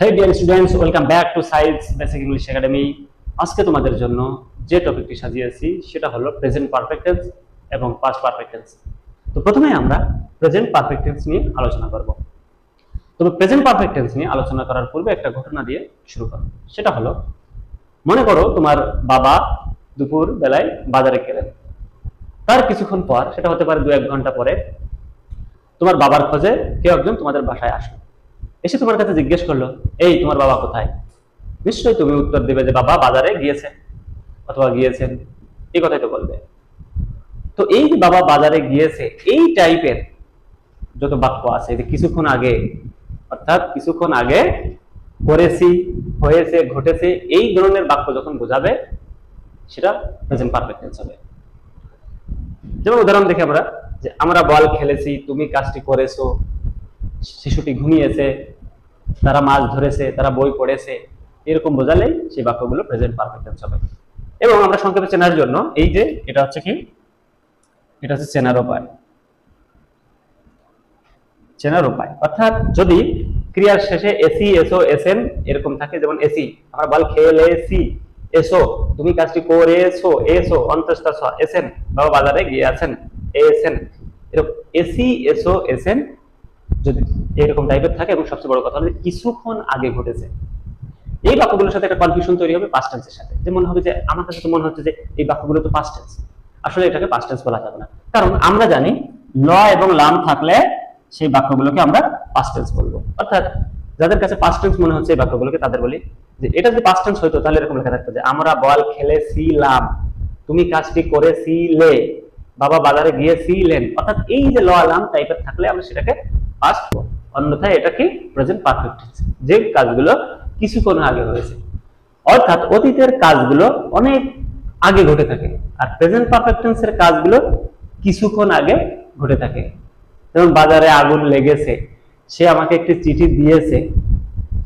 Hey dear students welcome back to science basic English academy আজকে তোমাদের জন্য যে টপিকটি সাজিয়েছি, সেটা হলো প্রেজেন্ট পারফেক্ট টেন্স এবং পাস্ট পারফেক্ট টেন্স তো প্রথমে আমরা প্রেজেন্ট পারফেক্ট টেন্স নিয়ে আলোচনা করব। তবে প্রেজেন্ট পারফেক্ট টেন্স নিয়ে আলোচনা করার পূর্বে একটা ঘটনা দিয়ে শুরু করো। সেটা হলো, মনে করো তোমার বাবা দুপুর বেলায় বাজারে গেলেন। তার কিছুক্ষণ পর, সেটা হতে পারে দু এক ঘণ্টা পরে, তোমার বাবার খোঁজে কেউ একজন তোমাদের বাসায় আসলো। এসে তোমার কাছে জিজ্ঞেস করল, এই, তোমার বাবা কোথায়? নিশ্চয়ই তুমি উত্তর দেবে যে, বাবা বাজারে গিয়েছে অথবা গিয়েছেন। এই কথাই তো বলবে। তো এই যে বাবা বাজারে গিয়েছে, এই টাইপের যত বাক্য আছে যে কিছুক্ষণ আগে, অর্থাৎ কিছুক্ষণ আগে করেছি, হয়েছে, ঘটেছে, এই ধরনের বাক্য যখন বোঝাবে, সেটা প্রেজেন্ট পারফেক্ট টেন্স হবে। যেমন উদাহরণ দেখি আমরা, যে, আমরা বল খেলেছি, তুমি কাজটি করেছ, শিশুটি ঘুমিয়েছে তারা মাছ ধরেছে, তারা বই পড়েছে, এরকম বোঝালেই সেই বাক্যগুলো প্রেজেন্ট পারফেক্ট টেন্স হবে। এবং আমরা সংক্ষেপে চেনার জন্য এই যে, এটা হচ্ছে কি? এটা হচ্ছে চেনার উপায়। চেনার উপায়। অর্থাৎ যদি ক্রিয়ার শেষে এসি এসও এসএন এরকম থাকে, যেমন এসি, আমরা বল খেলেছি, এসো, তুমি কাজটি করেছ, এসো, অন্তস্থ এসেন বাবা বাজারে গিয়ে আছেন এসেন এরকম, এসি এসও এসএন যদি এরকম টাইপের থাকে এবং সবচেয়ে বড় কথা হলো কিছুক্ষণ আগে ঘটেছে। এই বাক্যগুলোর সাথে একটা কনফিউশন তৈরি হবে পাস্ট টেন্সের সাথে। যে মনে হবে যে আমার কাছে তো মনে হচ্ছে যে এই বাক্যগুলো তো পাস্ট টেন্স আসলে এটাকে পাস্ট টেন্স বলা যাবে না। কারণ আমরা জানি ল এবং লাম থাকলে সেই বাক্যগুলোকে আমরা পাস্ট টেন্স বলব। অর্থাৎ যাদের কাছে পাস্ট টেন্স মনে হচ্ছে এই বাক্যগুলোকে তাদের বলি যে এটা যদি পাস্ট টেন্স হইতো তাহলে এরকম লেখা থাকতো যে আমরা বল খেলেছিলাম, তুমি কাজটি করেছিলে, বাবা বাজারে গিয়েছিলেন। অর্থাৎ এই যে ল লাম টাইপের থাকলে আমরা সেটাকে পাস্ট অন্যথায় এটা কি প্রেজেন্ট পারফেক্ট যে কাজগুলো কিছুক্ষণ আগে হয়েছে। অর্থাৎ অতীতের কাজগুলো অনেক আগে ঘটে থাকে। আর প্রেজেন্ট কাজগুলো কিছুক্ষণ আগে ঘটে থাকে। যেমন বাজারে আগুন লেগেছে, সে আমাকে একটি চিঠি দিয়েছে,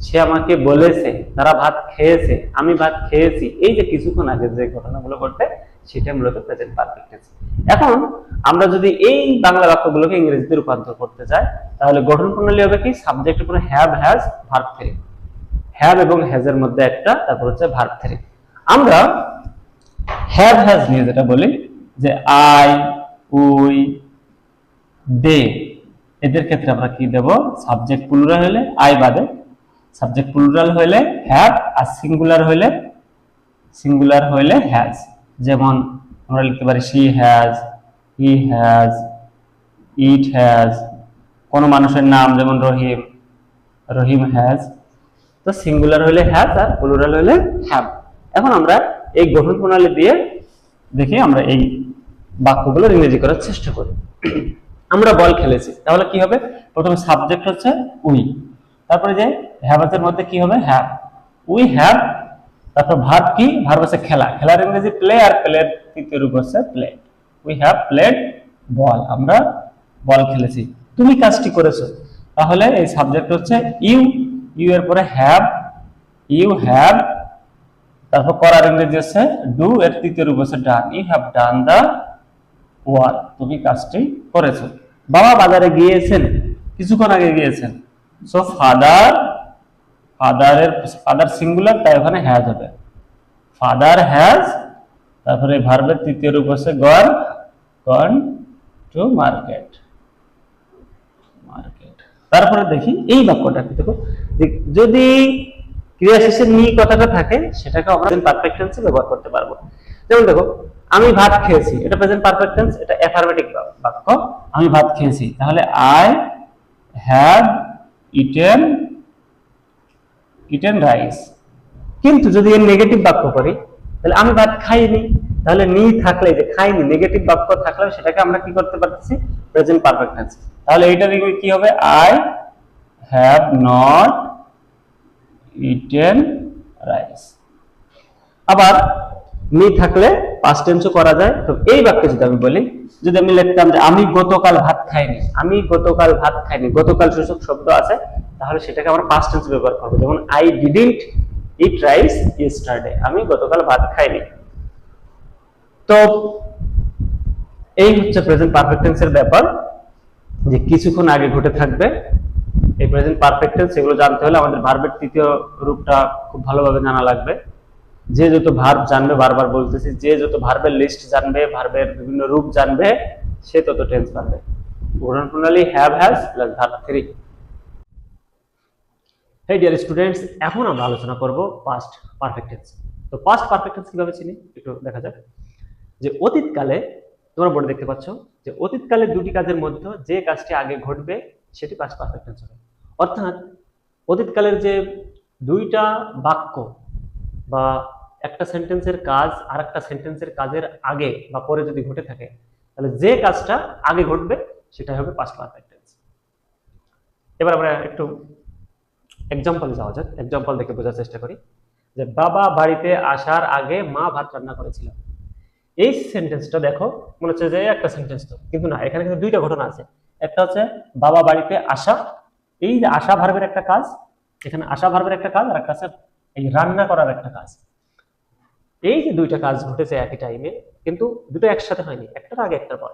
সে আমাকে বলেছে, তারা ভাত খেয়েছে, আমি ভাত খেয়েছি। এই যে কিছুক্ষণ আগে যে ঘটনাগুলো ঘটবে সেটা মূলত প্রেজেন্ট পারফেক্ট টেন্স এখন আমরা যদি এই বাংলা বাক্যগুলোকে ইংরেজিতে রূপান্তর করতে চাই তাহলে গঠন প্রণালী হবে কি? সাবজেক্ট উপরে have has verb three have এবং হ্যাজের মধ্যে একটা, তারপর হচ্ছে ভার্ব থ্রি আমরা হ্যাভ হ্যাজ নিয়ে যেটা বলি, যে আই উই দে এদের ক্ষেত্রে আমরা কি দেব? সাবজেক্ট প্লুরাল হলে আই বাদে। সাবজেক্ট প্লুরাল হলে হ্যাভ আর সিঙ্গুলার হলে সিঙ্গুলার হলে হ্যাজ যেমন আমরা লিখতে পারি she has he has it has কোন মানুষের নাম যেমন রহিম রহিম হ্যাজ তো সিঙ্গুলার হলে হ্যাজ আর প্লুরাল হলে হ্যাভ এখন আমরা এই গঠন প্রণালী দিয়ে দেখি আমরা এই বাক্যগুলো ইংরেজি করার চেষ্টা করি। আমরা বল খেলেছি। তাহলে কি হবে? প্রথমে সাবজেক্ট হচ্ছে উই তারপরে যে হ্যাভাসের মধ্যে কি হবে? হ্যাভ উই হ্যাভ তারপর ভার্ব কি? ভার্ব হচ্ছে খেলা। খেলার ইংরেজি প্লে আর প্লের তৃতীয় রূপ হচ্ছে play we have played ball আমরা বল খেলেছি। তুমি কাজটি করেছ। তাহলে এই সাবজেক্ট হচ্ছে ইউ ইউ এর পরে হ্যাভ ইউ হ্যাভ তারপর করার ইংরেজি হচ্ছে ডু এর তৃতীয় রূপ হচ্ছে done you have done the work তুমি কাজটি করেছ। বাবা বাজারে গিয়েছেন। কিছুক্ষণ আগে গিয়েছেন। সো ফাদার ফাদারের ফাদার সিঙ্গুলার তাই ওখানে হ্যাজ হবে। ফাদার হ্যাজ তারপরে ভার্বের তৃতীয় রূপ হচ্ছে gone gone to market market তারপরে দেখি, এই বাক্যটা কি? দেখো যদি ক্রিয়া শেষে নি কথাটা থাকে সেটাকে আমরা পারফেক্ট টেন্সে ব্যবহার করতে পারব। যেমন দেখো, আমি ভাত খেয়েছি, এটা প্রেজেন্ট পারফেক্ট টেন্স এটা অ্যাফার্মেটিভ বাক্য। আমি ভাত খেয়েছি, তাহলে I have eaten eaten rice কিন্তু যদি এর নেগেটিভ বাক্য করি, তাহলে আমি ভাত খাইনি। তাহলে নি থাকলে যে খাইনি নেগেটিভ বাক্য থাকলে সেটাকে আমরা কি করতে পারতেছি? প্রেজেন্ট পারফেক্ট টেন্স তাহলে এইটার কি হবে? I have not eaten rice আবার মি থাকলে পাস্ট টেন্সও করা যায়। তো এই বাক্যে যদি আমি বলি, যদি আমি লিখতাম যে আমি গতকাল ভাত খাইনি, আমি গতকাল ভাত খাইনি, গতকাল সূচক শব্দ আছে তাহলে সেটাকে আমরা পাস্ট টেন্স ব্যবহার করব। যেমন I didn't eat rice yesterday আমি গতকাল ভাত খাইনি। তো এই হচ্ছে প্রেজেন্ট পারফেক্ট টেন্সের ব্যাপার, যে কিছুক্ষণ আগে ঘটে থাকবে। এই প্রেজেন্ট পারফেক্ট টেন্স এগুলো জানতে হলে আমাদের ভার্বের তৃতীয় রূপটা খুব ভালোভাবে জানা লাগবে। যে যত ভার্ব জানবে, বারবার বলতেছি, যে যত ভার্বের লিস্ট জানবে ভার্বের বিভিন্ন রূপ জানবে, সে তত টেন্স পারবে গঠন প্রণালী have has plus verb three hey dear students এখন আমরা আলোচনা করব পাস্ট পারফেক্ট টেন্স তো পাস্ট পারফেক্ট টেন্স কীভাবে চিনি? একটু দেখা যাক। যে অতীতকালে, তোমরা বোর্ডে দেখতে পাচ্ছ যে অতীতকালে দুটি কাজের মধ্যে যে কাজটি আগে ঘটবে, সেটি পাস্ট পারফেক্ট টেন্স হবে। অর্থাৎ, অতীতকালের যে দুইটা বাক্য বা একটা সেন্টেন্সের কাজ আর একটা সেন্টেন্সের কাজের আগে বা পরে যদি ঘটে থাকে, তাহলে যে কাজটা আগে ঘটবে, সেটাই হবে পাস্ট পারফেক্ট টেন্স এবার আমরা একটু এক্সাম্পলে যাওয়া যাক এক্সাম্পল দেখে বোঝার চেষ্টা করি। যে বাবা বাড়িতে আসার আগে মা ভাত রান্না করেছিল। এই সেন্টেন্সটা দেখো, মনে হচ্ছে যে একটা সেন্টেন্স তো। কিন্তু না, এখানে কিন্তু দুইটা ঘটনা আছে। একটা হচ্ছে বাবা বাড়িতে আসা, এই যে আশা ভার্বের একটা কাজ, এখানে আশা ভার্বের একটা কাজ আর একটা আছে এই রান্না করার একটা কাজ। এই যে দুইটা কাজ ঘটেছে একই টাইমে কিন্তু দুটো একসাথে হয়নি, একটার আগে, একটার পর।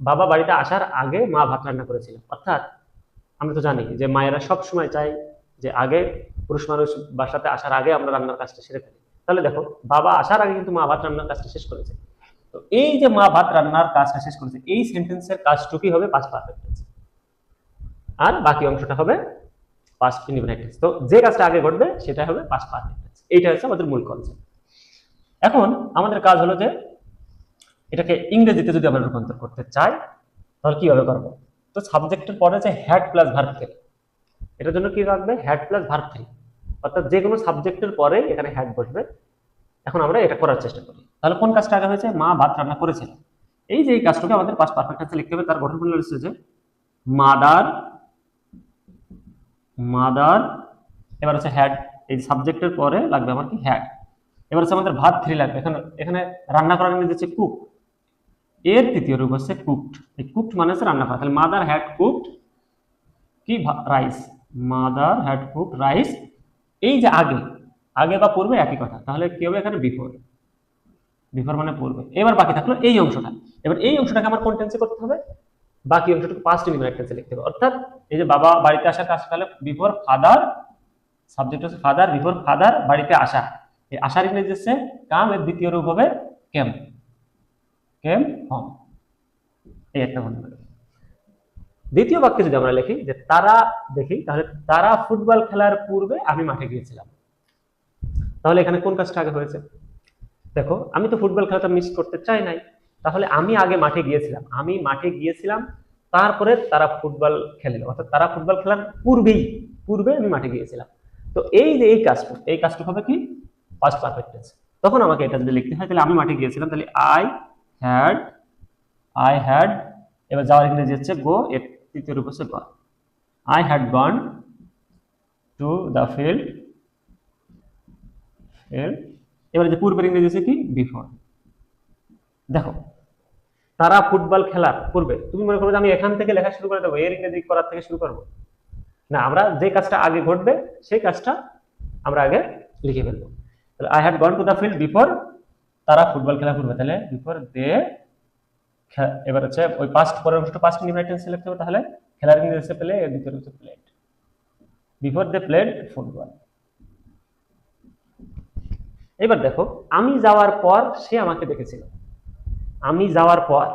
বাবা বাড়িতে আসার আগে মা ভাত রান্না করেছিল। অর্থাৎ, আমরা তো জানি যে মায়েরা সব সময় চাই যে আগে পুরুষ মানুষ বাসাতে আসার আগে আমরা রান্নার কাজটা সেরে ফেলি। তাহলে দেখো, বাবা আসার আগে কিন্তু মা ভাত রান্নার কাজটা শেষ করেছে। তো এই যে মা ভাত রান্নার কাজটা শেষ করেছে, এই সেন্টেন্সের কাজটুকুই হবে পাঁচ পারফেক্ট টেন্স আর বাকি অংশটা হবে পাস্ট ইনডিফিনিট টেন্স তো যে কাজটা আগে ঘটবে, সেটা হবে পাস্ট পারফেক্ট টেন্স এইটা হচ্ছে আমাদের মূল কনসেপ্ট এখন আমাদের কাজ হলো যে, এটাকে ইংরেজিতে যদি আমরা রূপান্তর করতে চাই, তাহলে কীভাবে করব? তো সাবজেক্টের পরে যে হ্যাড প্লাস ভার্ব থ্রি এটার জন্য কি রাখবে হ্যাড প্লাস ভার্ব থ্রি অর্থাৎ যে কোনো সাবজেক্টের পরে এখানে হ্যাড বসবে। এখন আমরা এটা করার চেষ্টা করি। তাহলে কোন কাজটা আগে হয়েছে? মা ভাত রান্না করেছিল। এই যে এই কাজটাকে আমাদের পাঁচ পারফেক্ট টেন্সে লিখতে হবে। তার গঠন প্রণালী হচ্ছে যে, মাদার মাদার এবার হচ্ছে হ্যাড এই সাবজেক্টের পরে লাগবে আমার কি? হ্যাড এবার হচ্ছে আমাদের ভাত থ্রি লাগবে। এখানে এখানে রান্না করার ইংরেজি হচ্ছে কুক এর তৃতীয় রূপ হচ্ছে কুকড এই কুকড মানে হচ্ছে রান্না করা। তাহলে মাদার হ্যাড কুকড কি? Rice mother had cooked rice. এই যে আগে আগে বা পূর্বে একই কথা, তাহলে কি হবে এখানে বিফোর? বিফোর মানে পূর্বে। এবার বাকি থাকল এই অংশটা। এবার এই অংশটাকে আমার কোন টেন্সে করতে হবে? বাকি অংশটুকু পাস্ট ইনডিফিনিট টেন্সে লিখতে হবে। অর্থাৎ এই যে বাবা বাড়িতে আসার কাজ তাহলে বিফোর ফাদার সাবজেক্ট হচ্ছে ফাদার বিফোর ফাদার বাড়িতে আসা। এই আসার ইংরেজি হচ্ছে কাম এর দ্বিতীয় রূপ হবে কেম কেম হম এই একটা মনে দ্বিতীয় বাক্যে যদি আমরা লিখি যে তারা, দেখি, তাহলে তারা ফুটবল খেলার পূর্বে আমি মাঠে গিয়েছিলাম। তাহলে এখানে কোন কাজটা আগে হয়েছে? দেখো, আমি তো ফুটবল খেলাটা মিস করতে চাই নাই। তাহলে আমি আগে মাঠে গিয়েছিলাম। আমি মাঠে গিয়েছিলাম, তারপরে তারা ফুটবল খেললো অর্থাৎ তারা ফুটবল খেলার পূর্বেই, পূর্বে আমি মাঠে গিয়েছিলাম। তো এই যে এই কাজটা এই কাজটা হবে কি? ফার্স্ট পারফেক্ট টেন্স তখন আমাকে এটা যদি লিখতে হয়, তাহলে আমি মাঠে গিয়েছিলাম, তাহলে আই হ্যাড আই হ্যাড এবার যাওয়ার ইংরেজি হচ্ছে গো এর তৃতীয় রূপ হচ্ছে gone I had gone to the field এবার যে পূর্বের ইংরেজি হচ্ছে কি? বিফোর দেখো, তারা ফুটবল খেলার পূর্বে, তুমি মনে করো যে আমি এখান থেকে লেখা শুরু করে দেবো, এর ইংরেজি করার থেকে শুরু করব। না, আমরা যে কাজটা আগে ঘটবে, সেই কাজটা আমরা আগে লিখে ফেলব। তাহলে I had gone to the field before তারা ফুটবল খেলা পূর্বে, তাহলে বিফোর দে এবার হচ্ছে ওই পাস্ট পরের অংশটা পাস্ট ইনডিফিনিট টেন্সে লিখতে হবে, তাহলে খেলার ইংরেজি হচ্ছে প্লে এর দ্বিতীয় হচ্ছে played before they played football এবার দেখো, আমি যাওয়ার পর সে আমাকে দেখেছিল। আমি যাওয়ার পর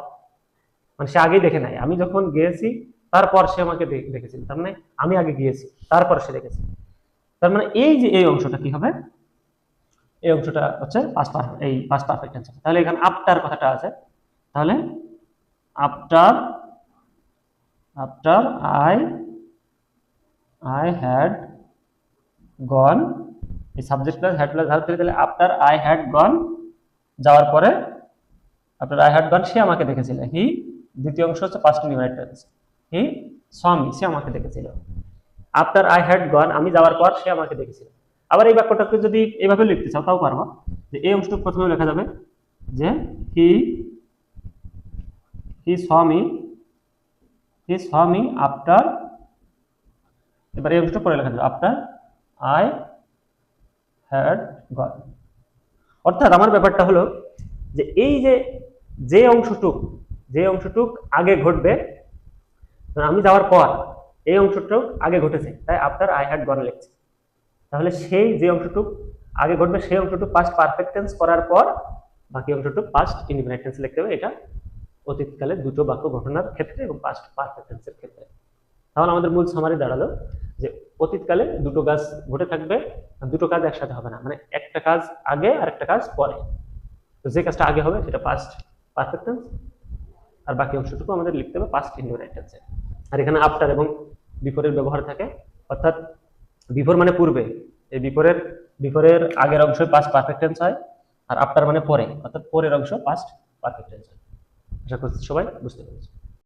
মানে সে আগেই দেখে নাই। আমি যখন গিয়েছি, তারপর সে আমাকে দেখেছিল। তার মানে আমি আগে গিয়েছি, তারপর সে দেখেছে। তার মানে এই যে এই অংশটা কি হবে? এই অংশটা হচ্ছে পাস্ট এই পাস্ট পারফেক্ট তাহলে এখানে আফটার কথাটা আছে। তাহলে after after I I had gone এই subject plus had plus verb তাহলে আফটার আই হ্যাড গন যাওয়ার পরে আফটার আই হ্যাড গন সে আমাকে দেখেছিল। হি দ্বিতীয় অংশ হচ্ছে পাস্ট টেন্স হি স্বামী, সে আমাকে দেখেছিল। আফটার আই হ্যাড গন আমি যাওয়ার পর সে আমাকে দেখেছিল। আবার এই বাক্যটাকে যদি এইভাবে লিখতে চাও, তাও পারব। যে এই অংশটুকু প্রথমে লেখা যাবে যে হি হি স্বামী হি স্বামী আফটার এবার এই অংশটা পরে লেখা যাবে আফটার আই হ্যাড গন অর্থাৎ আমার ব্যাপারটা হলো যে এই যে যে অংশটুক যে অংশটুক আগে ঘটবে আমি যাওয়ার পর এই অংশটুক আগে ঘটেছে, তাই আফটার আই হ্যাড গন লিখছে। তাহলে সেই যে অংশটুক আগে ঘটবে, সেই অংশটুক পাস্ট পারফেক্ট টেন্স করার পর বাকি অংশটুক পাস্ট ইনডিফিনাইট লিখতে হবে, এটা অতীতকালে দুটো বাক্য ঘটনার ক্ষেত্রে এবং পাস্ট পারফেক্ট টেন্সের ক্ষেত্রে। তাহলে আমাদের মূল সামারি দাঁড়াল যে অতীতকালে দুটো কাজ ঘটে থাকবে দুটো কাজ একসাথে হবে না। মানে একটা কাজ আগে আর একটা কাজ পরে। তো যে কাজটা আগে হবে সেটা পাস্ট পারফেক্ট টেন্স আর বাকি অংশটুকু আমাদের লিখতে হবে পাস্ট ইনডিফিনাইট টেন্সে আর এখানে আফটার এবং বিফোরের ব্যবহার থাকে। অর্থাৎ বিফোর মানে পূর্বে। এই বিফোরের বিফোরের আগের অংশ পাস্ট পারফেক্ট টেন্স হয়, আর আফটার মানে পরে। অর্থাৎ পরের অংশ পাস্ট পারফেক্ট টেন্স হয়। আশা করছি সবাই বুঝতে পেরেছি